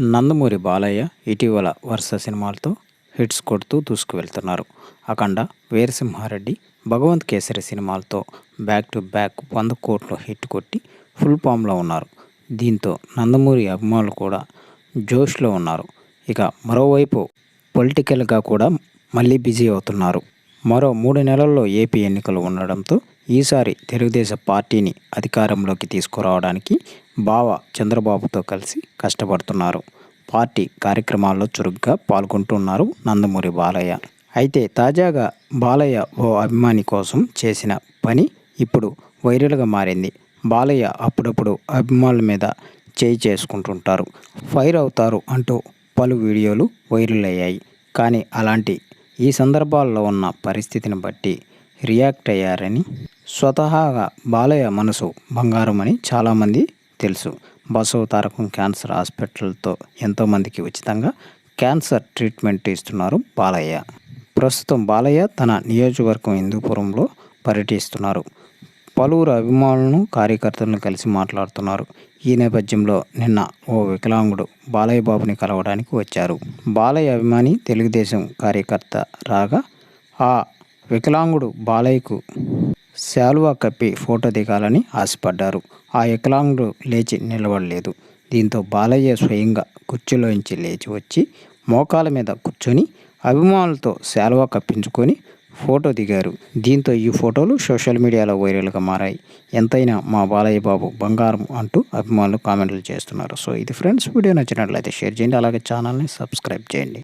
నందమూరి బాలయ్య ఇటీవల వరుస సినిమాలతో హిట్స్ కొడుతూ దూసుకువెళ్తున్నారు. అఖండ వీరసింహారెడ్డి భగవంత్ కేసరి సినిమాలతో బ్యాక్ టు బ్యాక్ వంద కోట్లు హిట్ కొట్టి ఫుల్ ఫామ్లో ఉన్నారు. దీంతో నందమూరి అభిమానులు కూడా జోష్లో ఉన్నారు. ఇక మరోవైపు పొలిటికల్గా కూడా మళ్ళీ బిజీ అవుతున్నారు. మరో మూడు నెలల్లో ఏపీ ఎన్నికలు ఉండడంతో ఈసారి తెలుగుదేశం పార్టీని అధికారంలోకి తీసుకురావడానికి బావ చంద్రబాబుతో కలిసి కష్టపడుతున్నారు. పార్టీ కార్యక్రమాల్లో చురుగ్గా పాల్గొంటున్నారు నందమూరి బాలయ్య. అయితే తాజాగా బాలయ్య ఓ అభిమాని కోసం చేసిన పని ఇప్పుడు వైరల్గా మారింది. బాలయ్య అప్పుడప్పుడు అభిమానుల మీద చేయి చేసుకుంటుంటారు. ఫైర్ అవుతారు అంటూ పలు వీడియోలు వైరల్ అయ్యాయి. కానీ అలాంటి ఈ సందర్భాల్లో ఉన్న పరిస్థితిని బట్టి రియాక్ట్ అయ్యారని స్వతహాగా బాలయ్య మనసు బంగారం అని చాలామంది తెలుసు. బసవ తారకం క్యాన్సర్ హాస్పిటల్తో ఎంతోమందికి ఉచితంగా క్యాన్సర్ ట్రీట్మెంట్ ఇస్తున్నారు బాలయ్య. ప్రస్తుతం బాలయ్య తన నియోజకవర్గం హిందూపురంలో పర్యటిస్తున్నారు. పలువురు అభిమానులను కార్యకర్తలను కలిసి మాట్లాడుతున్నారు. ఈ నేపథ్యంలో నిన్న ఓ వికలాంగుడు బాలయ్య బాబుని కలవడానికి వచ్చారు. బాలయ్య అభిమాని తెలుగుదేశం కార్యకర్త రాగా ఆ వికలాంగుడు బాలయ్యకు శాలువా కప్పి ఫోటో దిగాలని ఆశపడ్డారు. ఆ వికలాంగుడు లేచి నిలబడలేదు. దీంతో బాలయ్య స్వయంగా కుర్చీలోంచి లేచి వచ్చి మోకాల మీద కూర్చొని అభిమానులతో శాలువా కప్పించుకొని ఫోటో దిగారు. దీంతో ఈ ఫోటోలు సోషల్ మీడియాలో వైరల్గా మారాయి. ఎంతైనా మా బాలయ్య బాబు బంగారం అంటూ అభిమానులు కామెంట్లు చేస్తున్నారు. సో ఇది ఫ్రెండ్స్ వీడియో నచ్చినట్లయితే షేర్ చేయండి. అలాగే ఛానల్ని సబ్స్క్రైబ్ చేయండి.